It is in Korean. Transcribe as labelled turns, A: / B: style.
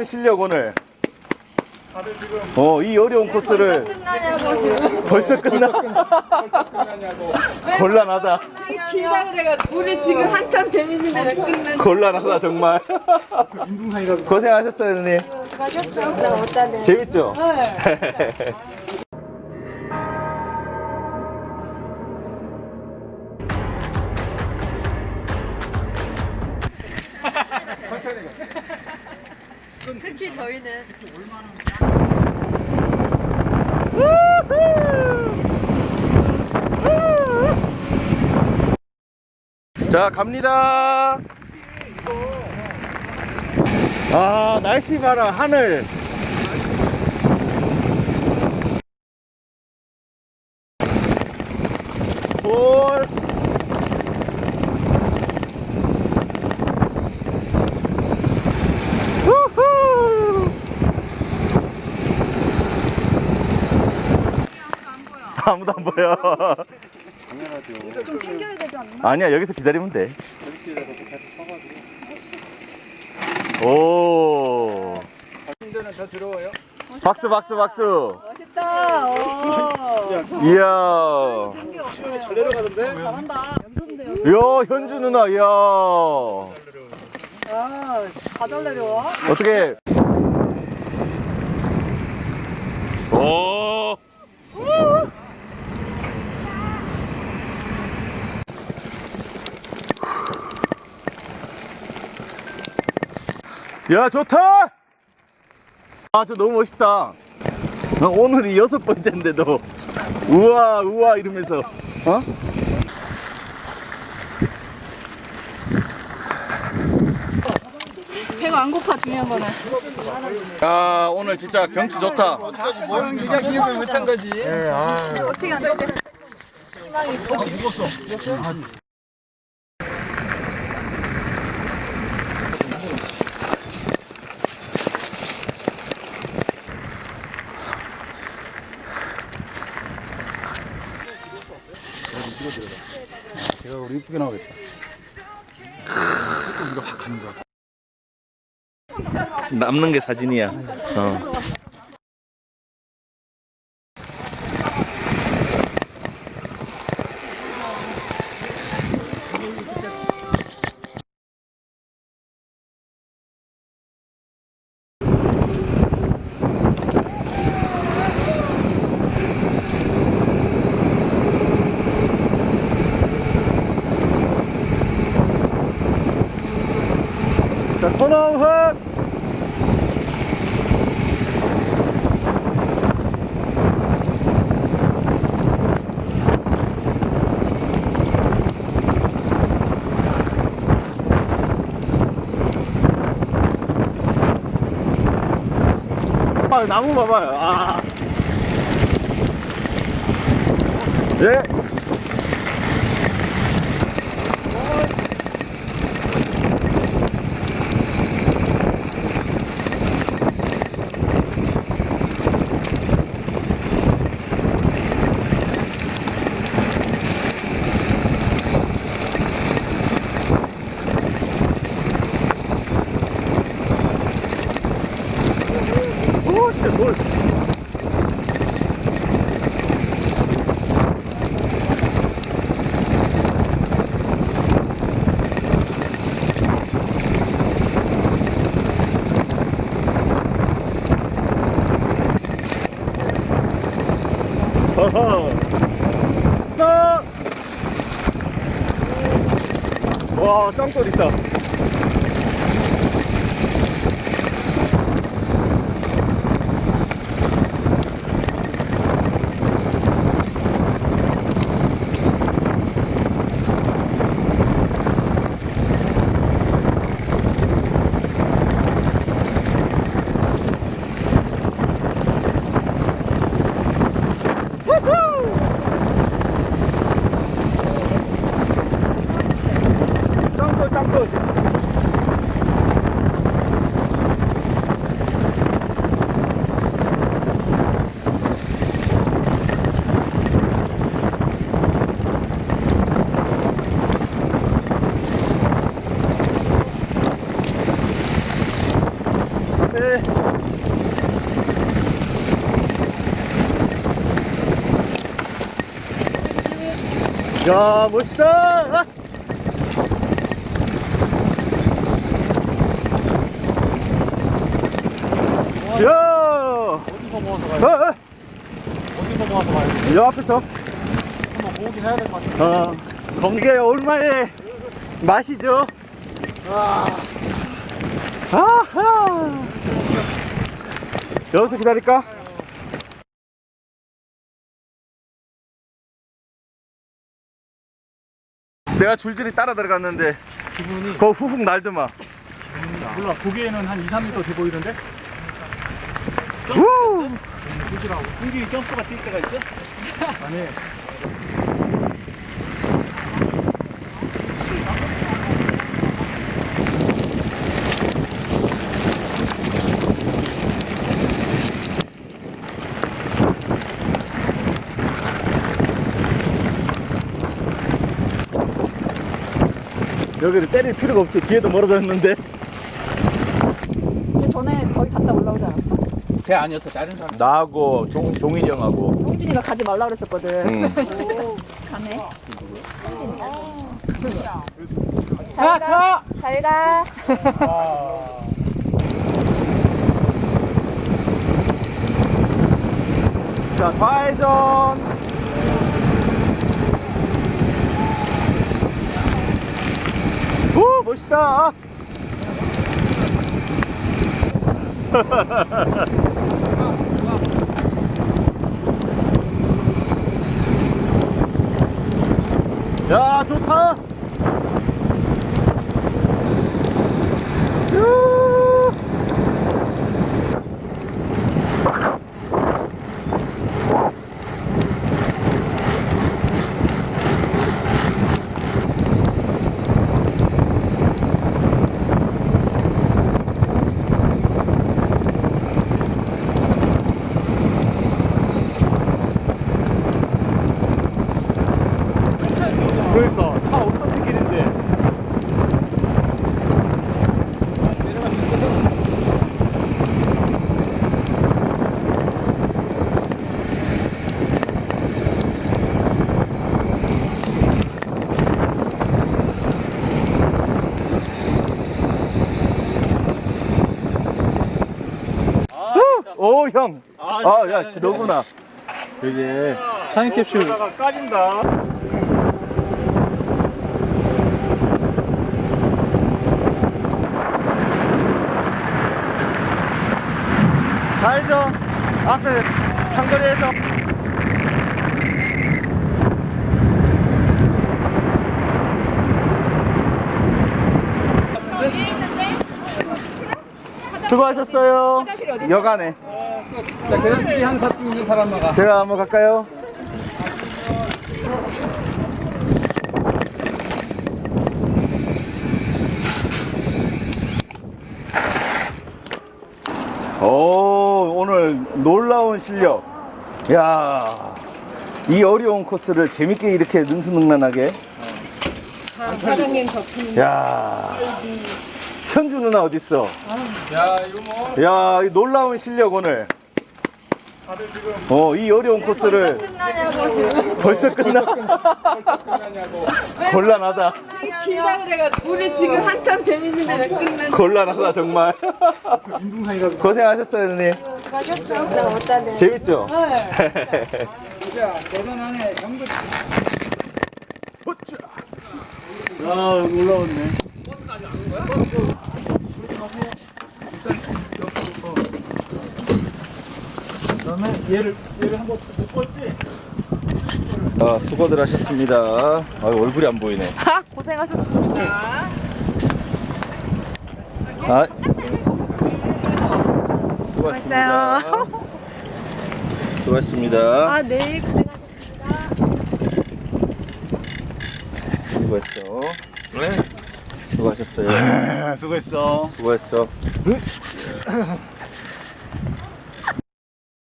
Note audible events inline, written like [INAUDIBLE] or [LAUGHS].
A: 놀라운 실력 오늘. 어, 이 어려운 코스를
B: 끝나냐고 지금.
A: 벌써 끝나? 곤란하다.
B: 그래가지고. 우리 지금 한참 재밌는데 왜 끝나?
A: 곤란하다 정말. 고생하셨어요, 누님.
B: 나 내?
A: 재밌죠?
B: 특히 저희는
A: 자, 갑니다. 아, 날씨 봐라, 하늘. 볼. 우후. 아무도 안 보여.
B: 좀 챙겨야 되지 않나?
A: 아니야 여기서 기다리면 돼. 오.
C: 힘드는 더 들어와요.
A: 박수 박수 박수.
B: 멋있다. 오.
A: 이야.
C: 잘 내려가던데?
B: 잘한다.
A: 야 현주 누나 이야.
B: 아, 다잘 내려와.
A: 어떻게? 오. 야 좋다. 아 저 너무 멋있다. 나 오늘이 여섯 번째인데도 우와 우와 이러면서 어?
B: 배가 안 고파 중요한 거는.
A: 야 오늘 진짜 경치 좋다.
C: 모양 네가 기억을 못한 거지.
B: 어떻게 안 돼? 희망이 있어.
C: 제가 우리 이쁘게 나오겠다.
A: 남는 게 사진이야. 어. 자! 아, 나무 봐봐요. 아. 예. 오, 진짜 뭘. 어허. 딱! 와, 짱돌 있다. 짱돌 짱돌 야, 멋있다! 야!
C: 어디서 모아서
A: 어,
C: 가요?
A: 어,
C: 어디서 모아서 가요?
A: 여 앞에서.
C: 한번 모으긴 해야 될 것 같아요.
A: 어, 번개 얼마의 맛이죠? 아하! 여기서 기다릴까? 내가 줄줄이 따라 들어갔는데
C: 기분이
A: 거 후훅 날더만
C: 몰라 보기에는 한 2, 3m 돼 보이는데
A: 후!
C: 보시라고
D: 공기 점프가 뛸 때가 있어?
C: 아니
A: 여기를 때릴 필요가 없지 뒤에도 멀어져 있는데
B: 근데 전에 저기 갔다 올라오지 않았어?
D: 걔 아니었어 다른 사람
A: 나하고 종, 종일이 형하고
B: 홍진이가 가지 말라 그랬었거든.
A: 응. [LAUGHS]
B: 가네. 자, 자. 잘 가.
C: 아,
A: 자 좌회전 오 멋 있다 [LAUGHS] 야 좋다 유. 그러니까 차 어떤 길인데 오, 형. 아, 야, 너구나. 되게 타임캡슐.
C: 까진다
A: 좌회전. 앞에 상거리에서. 수고하셨어요. 여간에.
D: 자 계란치기 하나 살수 있는 사람만 가
A: 제가 한번 갈까요? 오, 오늘 놀라운 실력. 야, 이 어려운 코스를 재밌게 이렇게 능수능란하게.
B: 사장님 덕분에.
A: 야, 현주 누나 어딨어?
D: 야 이거 뭐
A: 야, 이 놀라운 실력 오늘. 어, 이 어려운 코스를
B: 끝나냐고 지금.
A: 벌써 끝나? 곤란하다.
B: 길다 그래가지고. 우리 지금 한참 재밌는데 왜 끝나?
A: 곤란하다 정말. 고생하셨어요, 누님.
B: 내가 못하네.
A: 재밌죠?
D: 자 대선 안에 연극
C: 아 올라왔네 그다음에 얘를 얘를 한번 묶었지
A: 아, 수고들 하셨습니다. 아, 얼굴이 안 보이네.
B: 아, 고생하셨습니다.
A: 아, 수고하셨습니다. 수고하셨습니다.
B: 아, 내일 고생하셨습니다.
A: 수고했어.
C: 네.
A: 수고하셨어요.
C: 수고했어
A: 수고했어.